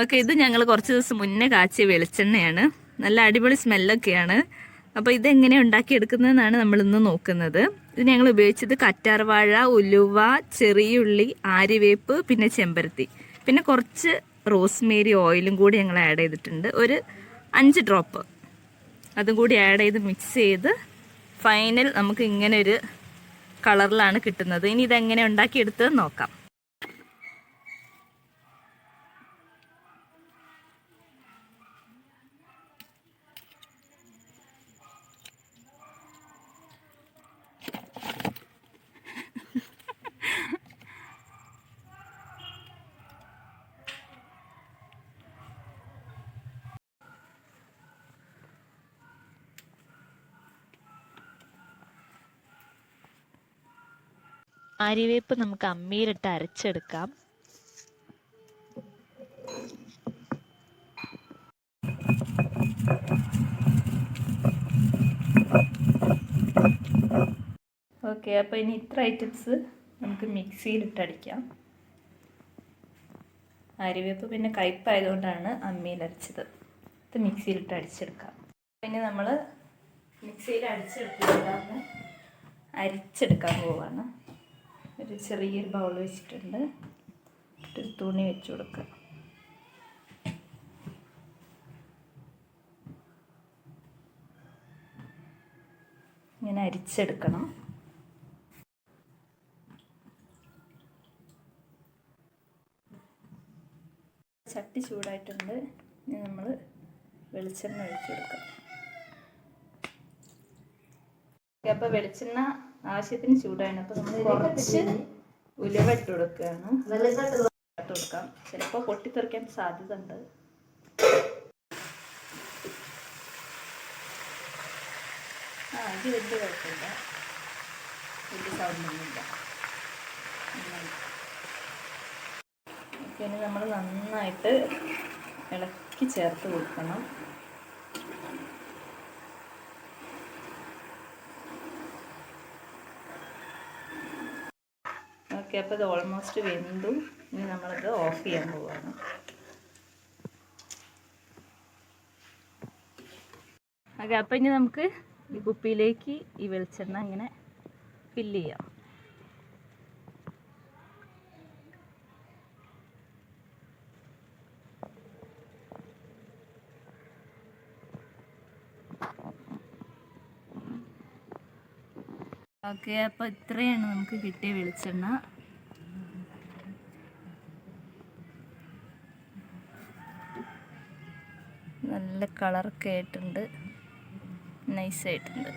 Okay ഇത് ഞങ്ങൾ കുറച്ച് ദിവസം മുന്നേ കാച്ചിയ വെളിച്ചെണ്ണയാണ്. നല്ല അടിപൊളി സ്മെല്ലൊക്കെയാണ്. അപ്പോൾ ഇതെങ്ങനെ ഉണ്ടാക്കിയെടുക്കുന്നതെന്നാണ് നമ്മൾ ഇന്ന് നോക്കുന്നത്. ഇത് ഞങ്ങൾ ഉപയോഗിച്ചത് കറ്റാർവാഴ ഉലുവ ചെറിയുള്ളി ആര്യവേപ്പ് പിന്നെ ചെമ്പരത്തി. പിന്നെ കുറച്ച് റോസ്മേരി ഓയിലും കൂടി ഞങ്ങൾ ആഡ് ചെയ്തിട്ടുണ്ട്. ഒരു അഞ്ച് ഡ്രോപ്പ്. അതും കൂടി ആഡ് ചെയ്ത് മിക്സ് ചെയ്ത് ഫൈനൽ നമുക്ക് ഇങ്ങനെ ഒരു കളറിലാണ് കിട്ടുന്നത്. ഇനി ഇതെങ്ങനെ ഉണ്ടാക്കിയെടുത്തത് നോക്കാം. അരിവേപ്പ് നമുക്ക് അമ്മിയിലിട്ട് അരച്ചെടുക്കാം. ഓക്കെ അപ്പോൾ ഇനി ഇത്ര ഐറ്റംസ് നമുക്ക് മിക്സിയിലിട്ട് അടിക്കാം. അരിവേപ്പ് പിന്നെ കയ്പായതുകൊണ്ടാണ് അമ്മിയിൽ അരച്ചത് ഇത് മിക്സിയിലിട്ട് അടിച്ചെടുക്കാം. പിന്നെ നമ്മൾ മിക്സിയിൽ അടിച്ചെടുത്തിട്ടാണ് അരിച്ചെടുക്കാൻ പോവാണ്. ഒരു ചെറിയൊരു ബൗൾ വെച്ചിട്ടുണ്ട്. ഒരു തുണി വെച്ച് കൊടുക്കുക ഇങ്ങനെ അരിച്ചെടുക്കണം. ചട്ടി ചൂടായിട്ടുണ്ട്. ഇനി നമ്മൾ വെളിച്ചെണ്ണ ഒഴിച്ചു കൊടുക്കാം. അപ്പോൾ വെളിച്ചെണ്ണ ആവശ്യത്തിന് ചൂടാണ്. അപ്പോൾ നമ്മൾ കുറച്ച് ഉലുവ ഇട്ട് കൊടുക്കുകയാണ്. കൊടുക്കാം ചിലപ്പോൾ പൊട്ടിത്തെറിക്കാൻ സാധ്യത ഉണ്ട് ആ ഇത് വലിയ കുഴപ്പമില്ല. വലിയ സൗണ്ടൊന്നുമില്ല പിന്നെ നമ്മൾ നന്നായിട്ട് ഇളക്കി ചേർത്ത് കൊടുക്കണം. ഓക്കെ അപ്പോൾ ഇത് ഓൾമോസ്റ്റ് വെന്തു. ഇനി നമ്മളത് ഓഫ് ചെയ്യാൻ പോവാണ്. ഓക്കെ അപ്പം ഇനി നമുക്ക് ഈ കുപ്പിയിലേക്ക് ഈ വെളിച്ചെണ്ണ ഇങ്ങനെ ഫില്ല് ചെയ്യാം. ഓക്കെ അപ്പോൾ ഇത്രയാണ് നമുക്ക് കിട്ടിയ വെളിച്ചെണ്ണ. നല്ല കളറൊക്കെ ആയിട്ടുണ്ട്. നൈസായിട്ടുണ്ട്